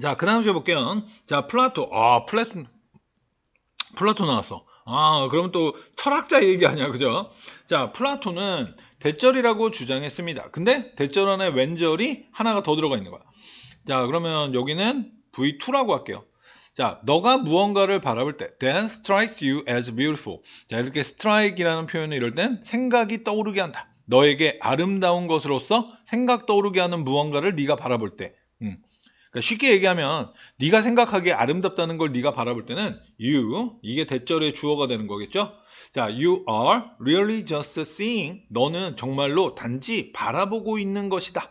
자, 그 다음 시에 볼게요. 자, 플라토. 아, 플라토. 플라토 나왔어. 아, 그러면 또 철학자 얘기 아니야, 그죠? 자, 플라토는 대절이라고 주장했습니다. 근데 대절 안에 왼절이 하나가 더 들어가 있는 거야. 자, 그러면 여기는 V2라고 할게요. 자, 너가 무언가를 바라볼 때 then strikes you as beautiful. 자, 이렇게 strike이라는 표현을 이럴 땐 생각이 떠오르게 한다. 너에게 아름다운 것으로서 생각 떠오르게 하는 무언가를 네가 바라볼 때. 음. 그러니까 쉽게 얘기하면 네가 생각하기에 아름답다는 걸 네가 바라볼 때는 you 이게 대절의 주어가 되는 거겠죠? 자, you are really just seeing 너는 정말로 단지 바라보고 있는 것이다.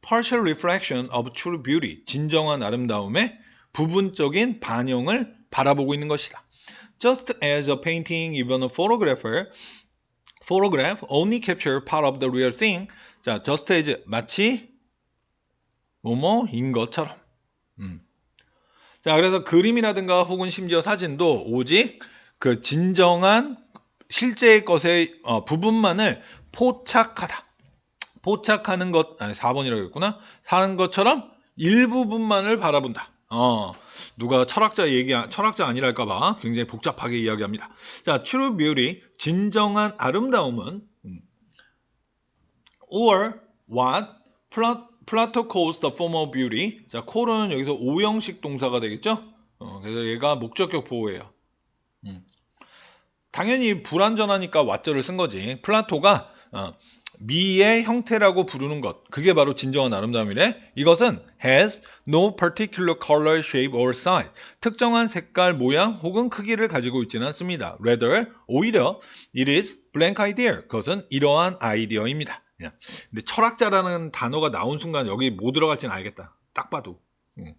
partial reflection of true beauty 진정한 아름다움의 부분적인 반영을 바라보고 있는 것이다. Just as a painting, even a photographer, photograph only capture part of the real thing. 자, just as 마치 뭐뭐인 것처럼. 음. 자, 그래서 그림이라든가 혹은 심지어 사진도 오직 그 진정한 실제의 것의 어, 부분만을 포착하다. 포착하는 것, 아니, 4번이라고 했구나. 사는 것처럼 일부분만을 바라본다. 어, 누가 철학자 얘기, 철학자 아니랄까봐 굉장히 복잡하게 이야기합니다. 자, true beauty, 진정한 아름다움은, 음, or what Pla- Plato calls the form of beauty. 자, call은 여기서 오형식 동사가 되겠죠? 어, 그래서 얘가 목적격 보호예요. 음. 당연히 불완전하니까 what절을 쓴 거지. 플라토가 어, 미의 형태라고 부르는 것. 그게 바로 진정한 아름다움이래. 이것은 has no particular color, shape or size. 특정한 색깔, 모양 혹은 크기를 가지고 있지는 않습니다. Rather, 오히려 it is blank idea. 그것은 이러한 아이디어입니다. 그냥. 근데 철학자라는 단어가 나온 순간 여기 뭐 들어갈지는 알겠다. 딱 봐도. 음.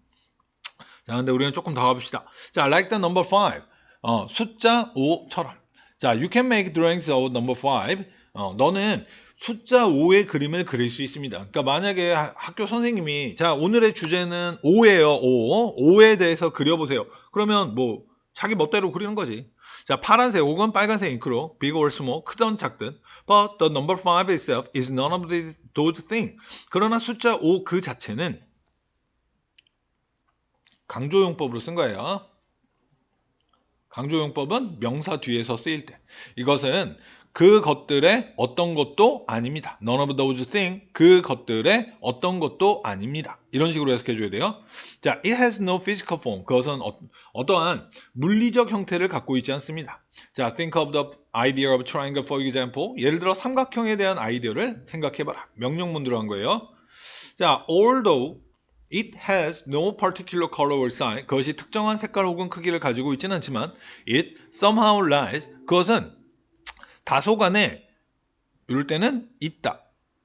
자, 근데 우리는 조금 더 가봅시다. 자, like the number 5. 어, 숫자 5처럼. 자, you can make drawings of number 5. 어, 너는 숫자 5의 그림을 그릴 수 있습니다. 그러니까 만약에 하- 학교 선생님이 자 오늘의 주제는 5예요. 5. 5에 대해서 그려 보세요. 그러면 뭐 자기 멋대로 그리는 거지. 자 파란색 혹은 빨간색 잉크로 big or small 크든 작든 but the number 5 itself is none of those things. 그러나 숫자 5 그 자체는 강조용법으로 쓴 거예요. 강조용법은 명사 뒤에서 쓰일 때 이것은 그 것들의 어떤 것도 아닙니다. None of those things 그 것들의 어떤 것도 아닙니다. 이런 식으로 해석해 줘야 돼요. 자, it has no physical form. 그것은 어, 떠한 물리적 형태를 갖고 있지 않습니다. 자, think of the idea of triangle for example. 예를 들어 삼각형에 대한 아이디어를 생각해 봐라. 명령문 들어간 거예요. 자, although It has no particular color or size. 그것이 특정한 색깔 혹은 크기를 가지고 있지는 않지만 it somehow lies. 그것은 다소간에 이럴 때는 있다.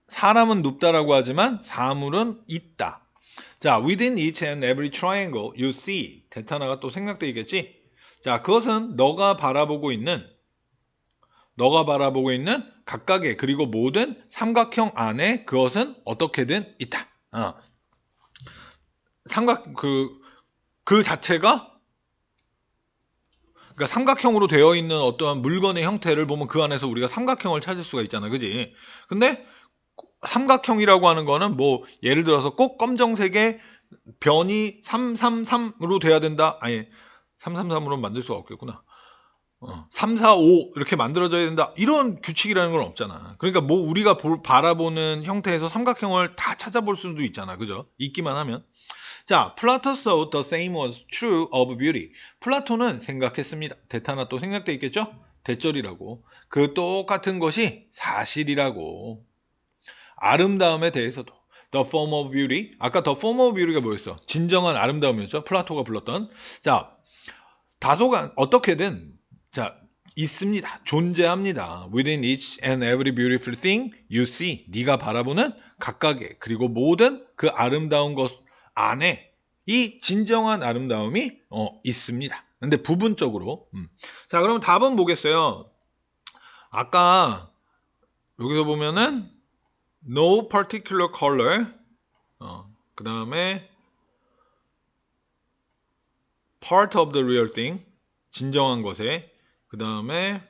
사람은 눕다라고 하지만 사물은 있다. 자, within each and every triangle you see. 대타나가 또 생각되겠지? 자, 그것은 너가 바라보고 있는 너가 바라보고 있는 각각의 그리고 모든 삼각형 안에 그것은 어떻게든 있다. 어. 삼각 그그 자체가 그러니까 삼각형으로 되어 있는 어떠한 물건의 형태를 보면 그 안에서 우리가 삼각형을 찾을 수가 있잖아. 그지? 근데 삼각형이라고 하는 거는 뭐 예를 들어서 꼭 검정색의 변이 333으로 돼야 된다. 아니 333으로 만들 수가 없겠구나. 어, 3, 4, 5 이렇게 만들어져야 된다. 이런 규칙이라는 건 없잖아. 그러니까 뭐 우리가 볼- 바라보는 형태에서 삼각형을 다 찾아볼 수도 있잖아. 그죠? 있기만 하면. 자, 플라토 thought the same was true of beauty. 플라토는 생각했습니다. 대타나 또 생각돼 있겠죠? 대절이라고. 그 똑같은 것이 사실이라고. 아름다움에 대해서도. The form of beauty. 아까 the form of beauty가 뭐였어? 진정한 아름다움이었죠? 플라토가 불렀던. 자, 다소간 어떻게든 자 있습니다. 존재합니다. Within each and every beautiful thing you see. 네가 바라보는 각각의 그리고 모든 그 아름다운 것 안에 이 진정한 아름다움이 어, 있습니다. 근데 부분적으로. 음. 자, 그럼 답은 뭐겠어요? 아까 여기서 보면은 no particular color. 어, 그 다음에 part of the real thing. 진정한 것에. 그 다음에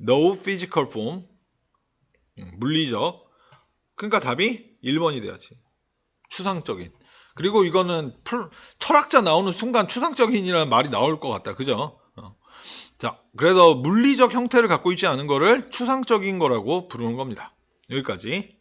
no physical form. 음, 물리적. 그러니까 답이 1번이 돼야지. 추상적인. 그리고 이거는 풀- 철학자 나오는 순간 추상적인이라는 말이 나올 것 같다. 그죠? 어. 자, 그래서 물리적 형태를 갖고 있지 않은 거를 추상적인 거라고 부르는 겁니다. 여기까지.